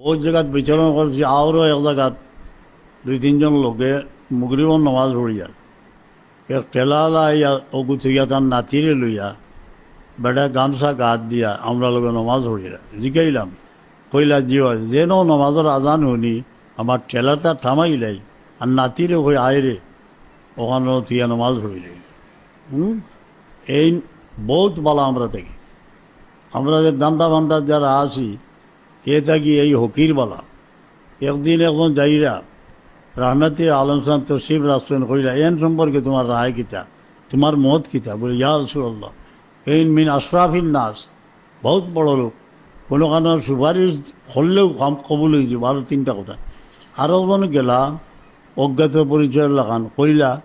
বহুত জায়গাত বিচরণ করছি আরও এক জায়গাত দুই, তিনজন লোকে মুগরিবন নমাজ পড়িয়ার এক ঠেলা ইয়া অগু থইয়া তার নাতিরে লইয়া বেটা গামছা গাত দিয়া, আমরা লোকে নমাজ পড়িরা জিগাইলাম কইলা, জিও, যেন নমাজের আজান শুনি আমার ঠেলাটা থামাইলাই আর নাতিরে হয়ে আয়রে ওখানে তিয়া নমাজ পড়িলাই হুম? এই বহুত বলা আমরা থেকে। আমরা যে দান্দা বান্দার যারা আছি এ থাকি এই হকির বলা। একদিন একজন যাইরা রহমতি আলম সান তসিফ রাসুন কইলা এন সম্পর্কে তোমার রায় কিতা? তোমার মত কিতা? বলে, ইয়া রসুল্লাহ এই মিন আশরাফিল নাস। বহুত বড় লোক। কোনো কারণে সুপারিশ হলেও কবুল হয়েছে বারো তিনটা কথা। আরও জন গেলা, অজ্ঞাত পরিচয় লাগান, কইলা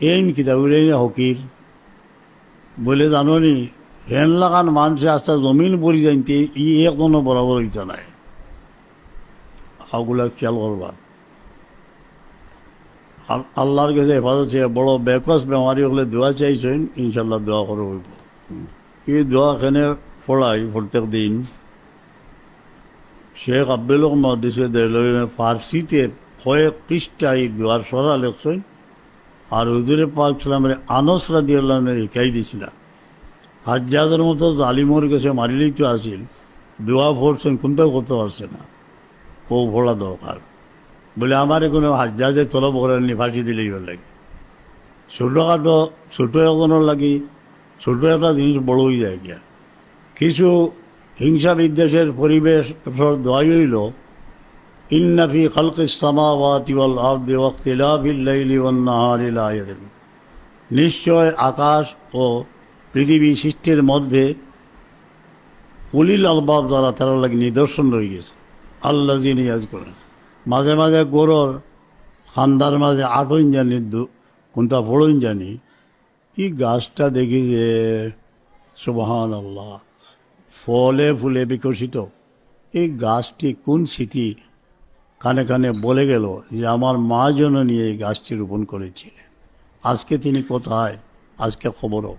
এইন কিতা? বলে এই হকির। বলে, জানোনি হেন লাগান মানুষে আস্তে জমিন পরি যাইতে, ই এখনও বরাবর হইতে নাই। ওগুলা খেয়াল করবা। আল- আল্লাহর কাছে হেফাজত চেয়ে বড় বেকস বেমারি হলে দোয়া চাইছেন, ইনশাল্লাহ দোয়া করে হইব। এই দোয়া এখানে পড়াই প্রত্যেক দিন। শেখ আব্দুল মহাদিসে ফার্সিতে কয়েক পৃষ্ঠা এই দোয়ার সরা লেখছেন, আর হুজুরে পাক সালামের আনস রাদি আল্লাহ শিখাই দিছিল হাজ্জাদের মতো জালিমর কাছে মারিলেই তো আসিল। দোয়া পড়ছেন কোনটাও করতে পারছে না। ও ভোলা দরকার। বলে, আমার কোনো হাজ্জাজে তলব করেননি ফাঁসি দিলেই ভালো লাগে। ছোটোখাটো, ছোটো এখনের লাগি, ছোটো একটা জিনিস বড় হয়ে যায় গিয়া। কিছু হিংসা বিদ্বেষের পরিবেশ দোয়াই হইল ইন্নাফি খালকি সামাওয়াতি ওয়াল আরদি নিশ্চয় আকাশ ও পৃথিবী সৃষ্টির মধ্যে উলিল আলবাব দ্বারা তারা লাগে নিদর্শন রয়ে গেছে। আল্লাহ যিনি আজ করেন। মাঝে মাঝে গোরর খান্দার মাঝে আটইন জানি কোনটা ফোড়ইন জানি, কি গাছটা দেখি যে সুবহান আল্লাহ ফলে ফুলে বিকশিত। এই গাছটি কোন স্মৃতি? কানে কানে বলে গেল যে আমার মা জন্য নিয়ে এই গাছটি রোপণ করেছিলেন। আজকে তিনি কোথায়? আজকে খবরও।